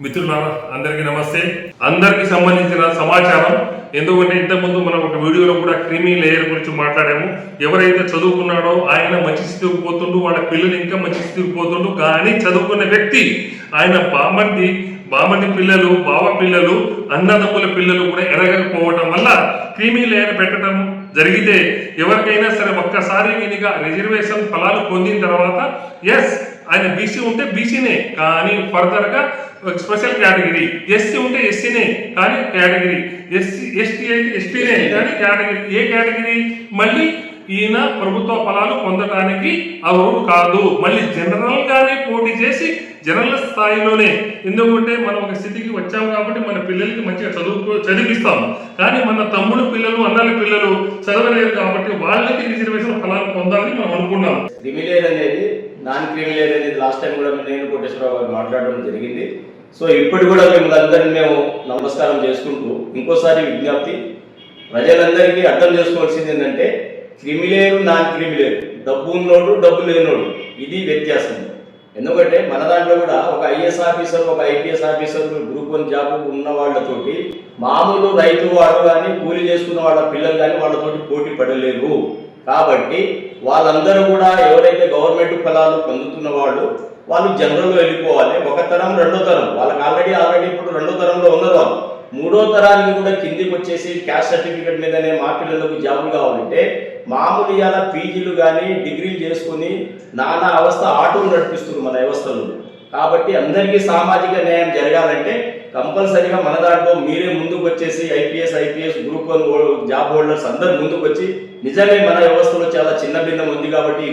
మిత్రులారా అందరికీ నమస్తే. అందరికి సంబంధించిన సమాచారం ఎందుకంటే ఇంతకుముందు మనం ఒక వీడియోలో కూడా క్రీమీ లేయర్ గురించి మాట్లాడాము. ఎవరైతే చదువుకున్నాడో ఆయన మంచి స్థితికి పోతుండు వాళ్ళ పిల్లలు ఇంకా మంచి స్థితికి పోతుండు కానీ చదువుకున్న వ్యక్తి ఆయన బామంటి బామంటి పిల్లలు బావ పిల్లలు అన్నదమ్ముల పిల్లలు కూడా ఎదగకపోవటం వల్ల క్రీమీ లేయర్ పెట్టడం జరిగితే ఎవరికైనా సరే ఒక్కసారి వీనిగా రిజర్వేషన్ ఫలాలు పొందిన తర్వాత ఎస్ ఆయన బీసీ ఉంటే బీసీనే కానీ ఫర్దర్గా స్పెషల్ కేటగిరీ ఎస్సీ ఉంటే ఎస్సీనే కానీ కేటగిరీ ఎస్సీ ఎస్టీ అయితే ఎస్టీనే కానీ కేటగిరీ ఏ కేటగిరీ మళ్ళీ ఈయన ప్రభుత్వ ఫలాలు పొందడానికి అర్హుడు కాదు. మళ్ళీ జనరల్ గానే పోటీ చేసి జనరల్ స్థాయిలోనే. ఎందుకంటే మనం ఒక స్థితికి వచ్చాం కాబట్టి మన పిల్లలకి మంచిగా చదువు చదివిస్తాం. కానీ మన తమ్ముడు పిల్లలు అన్నల పిల్లలు చదవలేరు కాబట్టి వాళ్ళకి రిజర్వేషన్ ఫలాలు పొందాలని మనం అనుకున్నాం. అనేది దానికి క్రిమిలేర్ అనేది లాస్ట్ టైం కూడా నేను కోటేశ్వరరావు గారు మాట్లాడడం జరిగింది. సో ఇప్పుడు కూడా మేము అందరినీ మేము నమస్కారం చేసుకుంటూ ఇంకోసారి విజ్ఞప్తి ప్రజలందరికీ అర్థం చేసుకోవాల్సింది ఏంటంటే క్రిమిలేరు నాన్ క్రిమిలేరు డబ్బు ఉన్నోడు డబ్బు లేనోడు. ఇది వ్యత్యాసం. ఎందుకంటే మన దాంట్లో కూడా ఒక ఐఏఎస్ ఆఫీసర్ ఒక IPS officer group one job ఉన్న వాళ్ళతోటి మామూలు రైతు వాళ్ళు కానీ కూలీ చేసుకున్న వాళ్ళ పిల్లలు కానీ వాళ్ళతోటి పోటీ పడలేరు. కాబట్టి వాళ్ళందరూ కూడా ఎవరైతే గవర్నమెంట్ ఫలాలు పొందుతున్న వాళ్ళు వాళ్ళు జనరల్లో వెళ్ళిపోవాలి. ఒక తరం రెండో తరం. వాళ్ళకి ఆల్రెడీ ఆల్రెడీ ఇప్పుడు రెండో తరంలో ఉన్నారు వాళ్ళు. మూడో తరానికి కూడా కిందికి వచ్చేసి క్యాస్ట్ సర్టిఫికేట్ మీదనే మా పిల్లలకు జాబులు కావాలంటే మామూలు ఇలా పీజీలు కానీ డిగ్రీలు చేసుకుని నానా అవస్థ ఆటోలు నడిపిస్తుంది మన వ్యవస్థలో కాబట్టి అందరికీ సామాజిక న్యాయం జరగాలంటే కంపల్సరీగా మన దాంట్లో మీరే ముందుకు వచ్చేసి IPS IPS group one job holders అందరు ముందుకు వచ్చి నిజమే మన వ్యవస్థలో చాలా చిన్న భిన్నం ఉంది కాబట్టి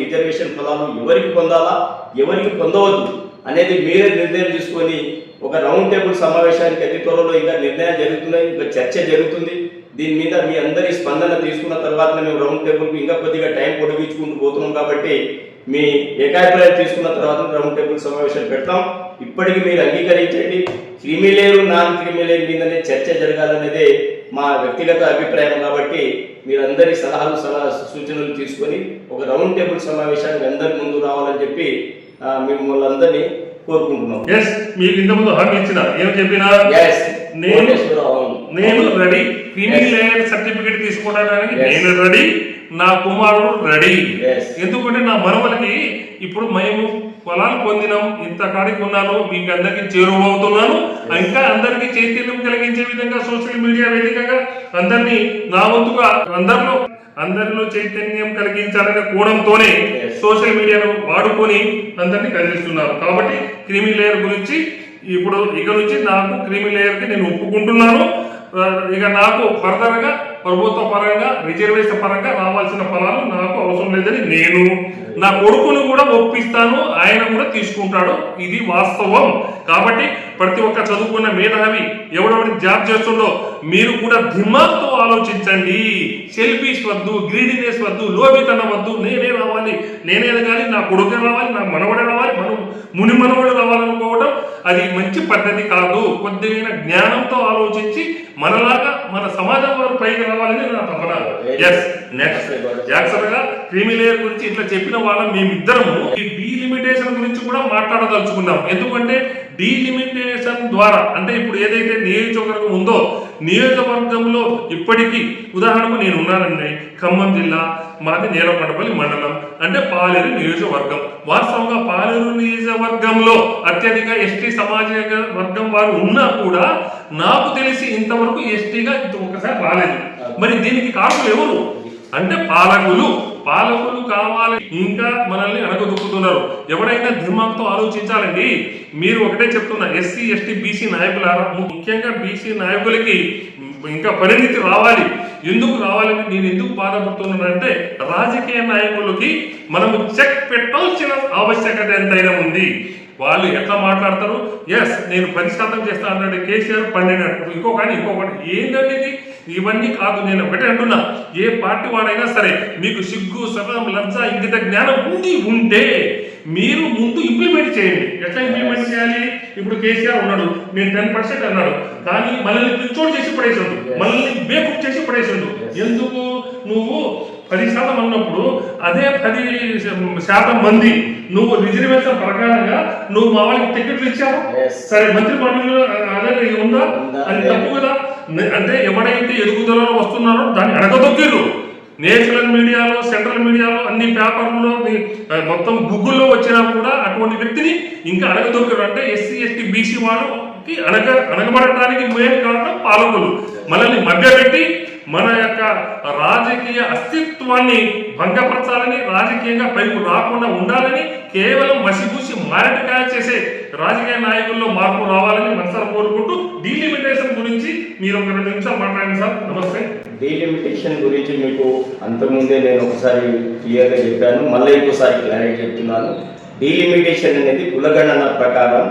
ఈ ఫలాలు ఎవరికి పొందాలా ఎవరికి పొందవద్దు అనేది మీరే నిర్ణయం తీసుకొని ఒక రౌండ్ టేబుల్ సమావేశానికి అతి త్వరలో ఇంకా నిర్ణయాలు జరుగుతున్నాయి ఇంకా చర్చ జరుగుతుంది. దీని మీద మీ అందరి స్పందన తీసుకున్న తర్వాత మేము రౌండ్ టేబుల్కి ఇంకా కొద్దిగా టైం పొడిగించుకుంటూ పోతున్నాం కాబట్టి మీ ఏకాభిప్రాయం తీసుకున్న తర్వాత రౌండ్ టేబుల్ సమావేశం పెడతాం. ఇప్పటికి మీరు అంగీకరించండి. క్రిమిలేరు నాన్ క్రిమిలేరు మీదనే చర్చ జరగాలనేదే మా వ్యక్తిగత అభిప్రాయం కాబట్టి మీరందరి సలహాలు సలహా సూచనలు తీసుకొని ఒక రౌండ్ టేబుల్ సమావేశానికి అందరి ముందు రావాలని చెప్పి మిమ్మల్ని అందరినీ కోరుకుంటున్నాం ఎస్ మీకు ఇంతకుముందు హామీ ఇచ్చిన ఏం చెప్పినా Yes. నేను రెడీ. లేయర్ సర్టిఫికేట్ తీసుకోవడానికి. నేను రెడీ నా కుమారుడు రెడీ Yes. ఎందుకంటే నా మనవలకి ఇప్పుడు మేము పొలాలు పొందినాం ఇంత కాడికి ఉన్నాను మీకు అందరికి చేరువవుతున్నాను. ఇంకా అందరికీ చైతన్యం కలిగించే విధంగా సోషల్ మీడియా వేదికగా అందరినీ నా వంతుగా అందరిలో అందరిలో చైతన్యం కలిగించాలనే కోణంతోనే. సోషల్ మీడియాను వాడుకొని అందరినీ కలిగిస్తున్నారు. కాబట్టి క్రిమి లేయర్ గురించి ఇప్పుడు ఇక నుంచి నాకు క్రిమి లేయర్కి నేను ఒప్పుకుంటున్నాను. ఇక నాకు ఫర్దర్గా ప్రభుత్వ పరంగా రిజర్వేషన్ పరంగా రావాల్సిన ఫలాలు నాకు అవసరం లేదని నేను నా కొడుకును కూడా ఒప్పిస్తాను ఆయన కూడా తీసుకుంటాడు. ఇది వాస్తవం. కాబట్టి ప్రతి ఒక్క చదువుకున్న మేధావి ఎవడెవడి జాబ్ చేస్తుండో మీరు కూడా దిమాగ్తో ఆలోచించండి. సెల్ఫీస్ వద్దు గ్రీడినెస్ వద్దు లోబితనం వద్దు. నేనే రావాలి నేనే ఎదగాలి నా కొడుకే రావాలి నా మనవడే రావాలి మనం ముని మనవడు రావాలనుకోవడం అది మంచి పద్ధతి కాదు. కొద్దిగా జ్ఞానంతో ఆలోచించి మనలాగా మన సమాజం వారు పైకి రావాలని నా తపన ఎస్ నెక్స్ట్ యాక్చువల్గా క్రిమిలేయర్ గురించి ఇట్లా చెప్పిన వాళ్ళం మేమిద్దరము. డీలిమిటేషన్ గురించి కూడా మాట్లాడదలుచుకున్నాం. ఎందుకంటే డీలిమిటేషన్ ద్వారా అంటే ఇప్పుడు ఏదైతే నియోజకవర్గం ఉందో నియోజకవర్గంలో ఇప్పటికీ ఉదాహరణకు నేను ఉన్నానండి ఖమ్మం జిల్లా మాది నేలకొండపల్లి మండలం అంటే పాలేరు నియోజకవర్గం. వాస్తవంగా పాలేరు నియోజకవర్గంలో అత్యధిక ఎస్టీ సామాజిక వర్గం వారు ఉన్నా కూడా నాకు తెలిసి ఇంతవరకు ఎస్టీగా ఒకసారి రాలేదు. మరి దీనికి కారణం ఎవరు? అంటే పాలకులు పాలకులు కావాలి. ఇంకా మనల్ని అడగదొక్కుతున్నారు ఎవరైనా ధర్మంతో ఆలోచించాలండి. మీరు ఒకటే చెప్తున్నా ఎస్సీ ఎస్టీ బీసీ నాయకులారా? ముఖ్యంగా బీసీ నాయకులకి ఇంకా పరిణితి రావాలి. ఎందుకు రావాలని నేను ఎందుకు బాధపడుతున్నానంటే రాజకీయ నాయకులకి మనము చెక్ పెట్టాల్సిన ఆవశ్యకత ఎంతైనా ఉంది. వాళ్ళు ఎట్లా మాట్లాడతారు? ఎస్ నేను పది శాతం చేస్తా అన్నాడు కేసీఆర్ పన్నెండు అంటారు ఇంకొకటి ఇంకొకటి ఏంటంటే ఇది ఇవన్నీ కాదు నేను ఒకటే అంటున్నా. ఏ పార్టీ వాడైనా సరే మీకు సిగ్గు సగం లజ్జ ఇంగిత జ్ఞానం ఉండి ఉంటే మీరు ముందు ఇంప్లిమెంట్ చేయండి. ఎట్లా ఇంప్లిమెంట్ చేయాలి? ఇప్పుడు కేసీఆర్ ఉన్నాడు నేను టెన్ పర్సెంట్ అన్నాడు. కానీ మనల్ని పిచ్చోడు చేసి పడేసిండు. మనల్ని బేకుప్ చేసి పడేసిండు. ఎందుకు? నువ్వు పది శాతం అన్నప్పుడు అదే పది శాతం మంది నువ్వు రిజర్వేషన్ ప్రకారంగా నువ్వు మా వాళ్ళకి టికెట్లు ఇచ్చావు. సరే మంత్రి మండలిలో అదే ఉందా? అది తప్పు కదా. అంటే ఎవడైతే ఎదుగుదలలో వస్తున్నారో దాన్ని అడగదొక్కిర్రు నేషనల్ మీడియాలో సెంట్రల్ మీడియాలో అన్ని పేపర్లలో ఆ, మొత్తం గూగుల్లో వచ్చినా కూడా అటువంటి వ్యక్తిని ఇంకా అడగదొక్కిరు అంటే ఎస్సీ ఎస్టీ బీసీ వాళ్ళకి అడగ అడగబడటానికి మెయిన్ కారణం పాలకులు. మనల్ని మభ్యపెట్టి మన యొక్క రాజకీయ అస్తిత్వాన్ని భంగపరచాలని రాజకీయంగా పైకి రాకుండా ఉండాలని కేవలం మసిపూసి మారటకాయ చేసే రాజకీయ నాయకుల్లో మార్పు రావాలని మనసారా కోరుకుంటూ డీలిమిటేషన్ గురించి మీరు ఒక రెండు నిమిషాలు మాట్లాడండి సార్. నమస్తే. డీలిమిటేషన్ గురించి మీకు అంతకుముందే నేను ఒకసారి క్లియర్గా చెప్పాను. మళ్ళీ ఇంకోసారి క్లారిటీ చెప్తున్నాను. డీలిమిటేషన్ అనేది కులగణన ప్రకారం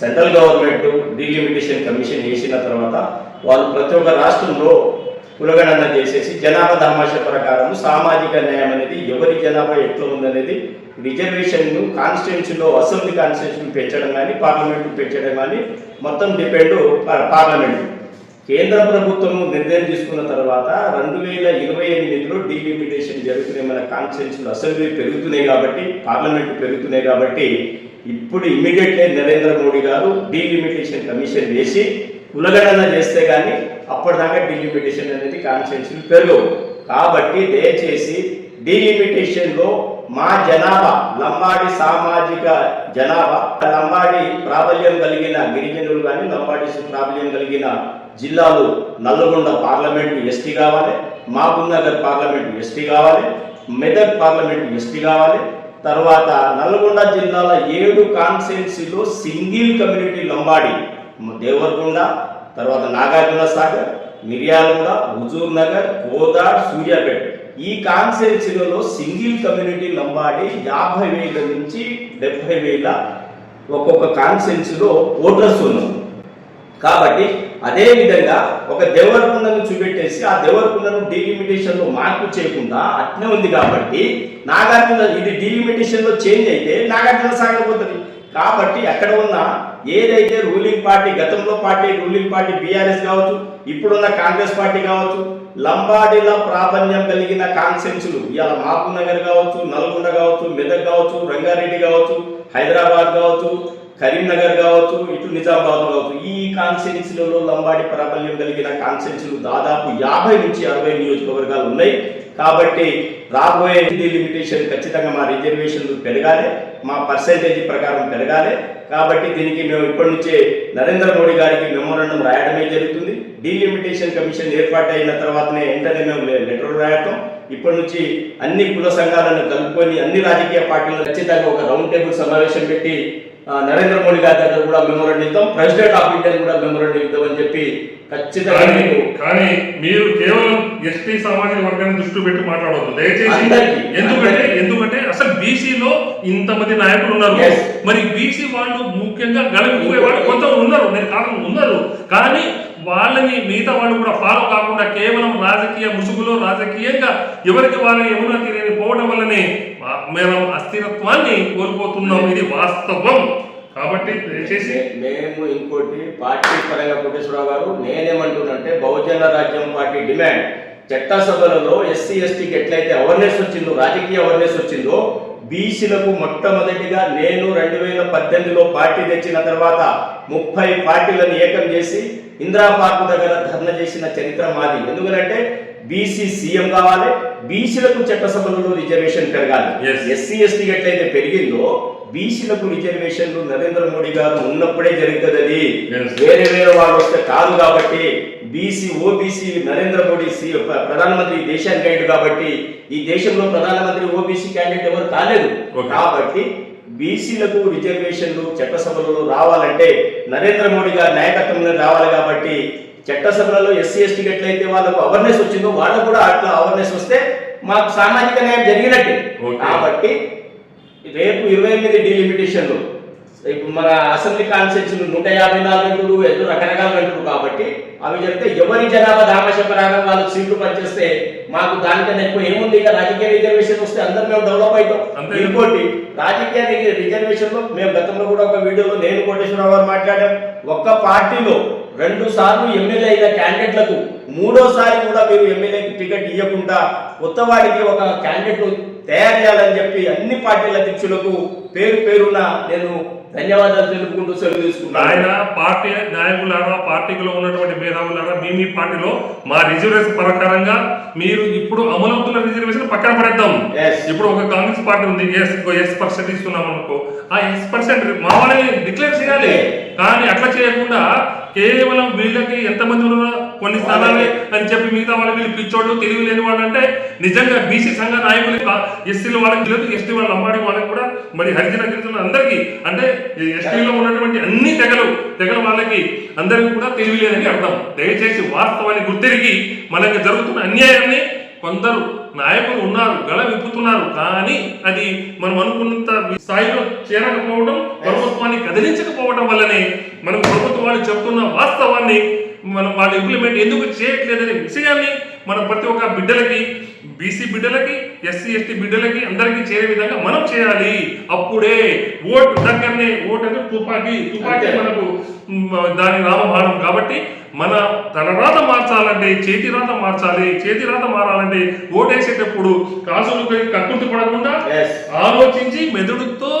సెంట్రల్ గవర్నమెంట్ డీలిమిటేషన్ కమిషన్ వేసిన తర్వాత వాళ్ళు ప్రతి ఒక్క రాష్ట్రంలో కులగణన చేసేసి జనాభా దామాష ప్రకారం సామాజిక న్యాయం అనేది ఎవరి జనాభా ఎట్లా ఉందనేది రిజర్వేషన్ను కాన్స్టిట్యూన్సీలో అసెంబ్లీ కాన్స్టిట్యూషన్ పెంచడం కానీ పార్లమెంట్ పెంచడం కానీ మొత్తం డిపెండ్ పార్లమెంట్ కేంద్ర ప్రభుత్వం నిర్ణయం తీసుకున్న తర్వాత రెండు వేల ఇరవై ఎనిమిదిలో డీలిమిటేషన్ జరుగుతున్నాయి. మన కాన్స్టిట్యూన్సీలో అసెంబ్లీ పెరుగుతున్నాయి కాబట్టి పార్లమెంట్ పెరుగుతున్నాయి కాబట్టి ఇప్పుడు ఇమ్మీడియట్లీ నరేంద్ర మోడీ గారు డీలిమిటేషన్ కమిషన్ వేసి కులగణన చేస్తే కానీ అప్పటిదాకా డిలిమిటేషన్ అనేది కాన్స్టిట్యూన్సీలు పెరగవు. కాబట్టి దయచేసి డిలిమిటేషన్లో మా జనాభా లంబాడి సామాజిక జనాభా లంబాడి ప్రాబల్యం కలిగిన గిరిజనులు కానీ లంబాడి ప్రాబల్యం కలిగిన జిల్లాలు నల్లగొండ పార్లమెంట్ ఎస్టీ కావాలి మహబూబ్నగర్ పార్లమెంట్ ఎస్టీ కావాలి మెదక్ పార్లమెంట్ ఎస్టీ కావాలి తర్వాత నల్గొండ జిల్లాల ఏడు కాన్స్టిట్యున్సీలో సింగిల్ కమ్యూనిటీ లంబాడి దేవరకొండ తర్వాత నాగార్జున సాగర్ మిర్యాలగూడ హుజూర్ నగర్ గోదా సూర్యాపేట. ఈ కాన్స్టిట్యున్సీలలో సింగిల్ కమ్యూనిటీ లంబాడి యాభై వేల నుంచి డెబ్బై వేల ఒక్కొక్క కాన్స్టిట్యున్సీలో ఓటర్స్ ఉన్నారు. కాబట్టి అదే విధంగా ఒక దేవరకుండను చూపెట్టేసి ఆ దేవరకుండను డీలిమిటేషన్లో మార్పు చేయకుండా అట్నే ఉంది కాబట్టి నాగార్జున ఇది డీలిమిటేషన్లో చేంజ్ అయితే నాగార్జున సాగర్ పోతుంది. కాబట్టి అక్కడ ఉన్న ఏదైతే రూలింగ్ పార్టీ గతంలో పార్టీ రూలింగ్ పార్టీ బీఆర్ఎస్ కావచ్చు ఇప్పుడున్న కాంగ్రెస్ పార్టీ కావచ్చు లంబాడీల ప్రాధాన్యం కలిగిన కాన్సెన్సులు ఇవాళ మహబూబ్ నగర్ కావచ్చు నల్గొండ కావచ్చు మెదక్ కావచ్చు రంగారెడ్డి కావచ్చు హైదరాబాద్ కావచ్చు కరీంనగర్ కావచ్చు ఇటు నిజామాబాద్ కావచ్చు ఈ కాన్స్టిట్యున్సీలలో లంబాడి ప్రాబల్యం కలిగిన కాన్స్టిట్యున్సీలు దాదాపు యాభై నుంచి అరవై నియోజకవర్గాలు ఉన్నాయి. కాబట్టి రాబోయే లిమిటేషన్ ఖచ్చితంగా మా రిజర్వేషన్లు పెరగాలి మా పర్సెంటేజ్ ప్రకారం పెరగాలి. కాబట్టి దీనికి మేము ఇప్పటి నుంచే నరేంద్ర మోడీ గారికి మెమోరాండం రాయడమే జరుగుతుంది. డీలిమిటేషన్ కమిషన్ ఏర్పాటు అయిన తర్వాతనే వెంటనే మేము లెటర్ రాయటం ఇప్పటి నుంచి అన్ని కుల సంఘాలను కలుపుకొని అన్ని రాజకీయ పార్టీలను ఖచ్చితంగా ఒక రౌండ్ టేబుల్ సమావేశం పెట్టి నరేంద్ర మోడీ గారి దగ్గర కూడా మెమోరాండం ఇద్దాం. ప్రెసిడెంట్ ఆఫ్ ఇండియా కూడా మెమోరాండం ఇద్దామని చెప్పి ఖచ్చితంగా కానీ మీరు కేవలం ఎస్టీ సామాజిక వర్గాన్ని దృష్టి పెట్టి మాట్లాడవద్దు. దయచేసి ఎందుకంటే. ఎందుకంటే అసలు బీసీలో ఇంతమంది నాయకులు ఉన్నారు. మరి బీసీ వాళ్ళు ముఖ్యంగా గలగిపోయే వాళ్ళు కొంత ఉన్నారు. నేను కారణం ఉన్నారు. కానీ వాళ్ళని మిగతా వాళ్ళు కూడా ఫాలో రాజకీయ ముసుగులో రాజకీయంగా ఎవరికి వారు ఎవరో తెలియని పోవడం వల్లనే మా- మేము అస్థిరత్వాన్ని కోల్పోతున్నాం. ఇది వాస్తవం. కాబట్టి దయచేసి మేము ఇంకోటి పార్టీ పరంగా కోటేశ్వరరావు గారు నేనేమంటున్నంటే బహుజన రాజ్యం పార్టీ డిమాండ్. చట్టసభలలో ఎస్సీ ఎస్టీకి ఎట్లయితే అవేర్నెస్ వచ్చిందో రాజకీయ అవేర్నెస్ వచ్చిందో బీసీలకు మొట్టమొదటిగా నేను రెండు వేల పద్దెనిమిదిలో పార్టీ తెచ్చిన తర్వాత ముప్పై పార్టీలను ఏకం చేసి ఇందిరా పార్క్ దగ్గర ధర్నా చేసిన చరిత్ర మాది ఎందుకంటే బీసీ సీఎం కావాలి బీసీలకు చట్టసభలలో రిజర్వేషన్ పెరగాలి. ఎస్సీ ఎస్టీ ఎట్లయితే పెరిగిందో బీసీలకు రిజర్వేషన్లు నరేంద్ర మోడీ గారు ఉన్నప్పుడే జరుగుతుంది అది. వేరే వేరే వాళ్ళు వస్తే కాదు కాబట్టి బీసీ ఓబీసీ నరేంద్ర మోడీ సి ప్ర- ప్రధానమంత్రి దేశానికి అయ్యాడు కాబట్టి ఈ దేశంలో ప్రధానమంత్రి ఓబీసీ క్యాండిడేట్ ఎవరు కాలేదు. కాబట్టి బీసీలకు రిజర్వేషన్లు చట్టసభలలో రావాలంటే నరేంద్ర మోడీ గారి నాయకత్వంలో రావాలి కాబట్టి చట్టసభలలో ఎస్సీ ఎస్టీకి ఎట్లయితే వాళ్ళకు అవేర్నెస్ వచ్చిందో వాళ్ళకు కూడా అట్లా అవేర్నెస్ వస్తే మాకు సామాజిక న్యాయం జరిగినట్టే. కాబట్టి రేపు ఇరవై ఎనిమిది డీలిమిటేషన్లు ఇప్పుడు మన అసెంబ్లీ కాన్స్టిట్యూన్సీలు నూట యాభై నాలుగు గంటలు ఏదో రకరకాల గంటలు కాబట్టి అవి చెప్తే ఎవరి జనాభా దామశపరాగా వాళ్ళకి సీట్లు పనిచేస్తే మాకు దానికన్నా ఎక్కువ ఏముంది? ఇక రాజకీయ రిజర్వేషన్ వస్తే అందరు మేము డెవలప్ అవుతాం. ఇంకోటి రాజకీయ రిజర్వేషన్లో మేము గతంలో కూడా ఒక వీడియోలో నేను కోటేశ్వరరావు గారు మాట్లాడాం. ఒక్క పార్టీలో రెండు సార్లు ఎమ్మెల్యే అయిన క్యాండిడేట్లకు మూడోసారి కూడా మీరు ఎమ్మెల్యేకి టికెట్ ఇవ్వకుండా కొత్త వాడికి ఒక క్యాండిడేట్ తయారు చేయాలని చెప్పి అన్ని పార్టీల అధ్యక్షులకు పేరు పేరున నేను ధన్యవాదాలు తెలుపుకుంటూ సెలవు తీసుకుంటాను ఆయన పార్టీ నాయకులారా పార్టీలో ఉన్నటువంటి మేధావులారా మీ మీ పార్టీలో మా రిజర్వేషన్ ప్రకారంగా మీరు ఇప్పుడు అమలవుతున్న రిజర్వేషన్ పక్కన పడేద్దాం. ఇప్పుడు ఒక కాంగ్రెస్ పార్టీ ఉంది ఎస్ ఎస్ పర్సెంట్ ఇస్తున్నాం అనుకో ఆ ఎస్ పర్సెంట్ మా వాళ్ళని డిక్లేర్ చేయాలి. కానీ అట్లా చేయకుండా కేవలం వీళ్ళకి ఎంతమంది ఉన్నారో కొన్ని స్థానాలే అని చెప్పి మిగతా వాళ్ళు వీళ్ళు పిచ్చోళ్ళు తెలివి లేని వాళ్ళు అంటే నిజంగా బీసీ సంఘ నాయకులు ఎస్సీలు వాళ్ళకి లేదు ఎస్టీ వాళ్ళ అమ్మాడి వాళ్ళకి కూడా మరి హరిజన గిరిజన అందరికీ. అంటే ఎస్టీలో ఉన్నటువంటి అన్ని తెగలు తెగల వాళ్ళకి అందరికీ కూడా తెలివి లేదని అర్థం. దయచేసి వాస్తవాన్ని గుర్తిరిగి మనకి జరుగుతున్న అన్యాయాన్ని కొందరు నాయకులు ఉన్నారు గల విప్పుతున్నారు. కానీ అది మనం అనుకున్నంత స్థాయిలో చేరకపోవడం ప్రభుత్వాన్ని కదిలించకపోవడం వల్లనే మనం ప్రభుత్వం వాళ్ళు చెప్తున్న వాస్తవాన్ని మనం వాళ్ళు ఇంప్లిమెంట్ ఎందుకు చేయట్లేదనే విషయాన్ని మనం ప్రతి ఒక్క బిడ్డలకి బీసీ బిడ్డలకి ఎస్సీ ఎస్టీ బిడ్డలకి అందరికీ చేరే విధంగా మనం చేయాలి అప్పుడే ఓటు దగ్గరనే ఓటు అంటే తుపాకీ తుపాకీ. మనకు దాని రామబాణం కాబట్టి మన తలరాత మార్చాలంటే చేతి రాత మార్చాలి చేతి రాత మారాలంటే ఓటేసేటప్పుడు కాసులు కక్కుర్తి పడకుండా. ఆలోచించి మెదడుతో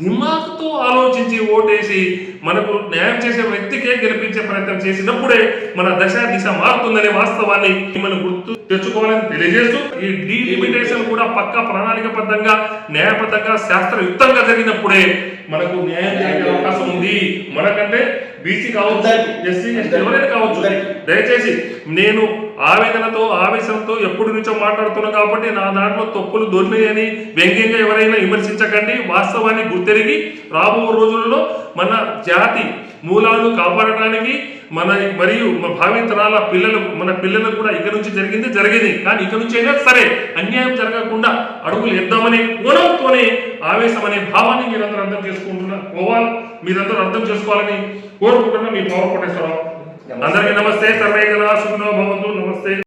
దిమాగ్తో ఆలోచించి ఓటేసి మనకు న్యాయం చేసే వ్యక్తికే గెలిపించే ప్రయత్నం చేసినప్పుడే మన దశ దిశ మారుతుందనే వాస్తవాన్ని మనం గుర్తు తెచ్చుకోవాలని తెలియజేస్తూ ఈ డీలిమిటేషన్ కూడా పక్కా ప్రణాళికబద్ధంగా న్యాయబద్ధంగా శాస్త్రయుక్తంగా జరిగినప్పుడే మనకు న్యాయం జరిగే అవకాశం ఉంది మనకంటే బీసీ కావచ్చు. ఎస్సీ ఎస్టీ ఎవరైనా కావచ్చు. దయచేసి నేను ఆవేదనతో ఆవేశంతో ఎప్పటి నుంచో మాట్లాడుతున్నా కాబట్టి నా దాంట్లో తప్పులు దొరినాయని వ్యంగ్యంగా ఎవరైనా విమర్శించకండి. వాస్తవాన్ని గుర్తెరిగి రాబో రోజుల్లో మన జాతి మూలాలను కాపాడటానికి మన మరియు మన భావితరాల పిల్లలు మన పిల్లలకు కూడా ఇక నుంచి జరిగింది జరిగింది. కానీ ఇక నుంచి అయినా సరే అన్యాయం జరగకుండా అడుగులు ఎద్దామనే కోణంతోనే ఆవేశం అనే భావాన్ని మీరందరూ అర్థం చేసుకుంటున్నారు పోవాలి మీరందరూ అర్థం చేసుకోవాలని కోరుకుంటున్నా మీ పవర్ కోటేశ్వరరావు. అందరికీ నమస్తే. సర్వే కళా సుఖనో భవంతు నమస్తే.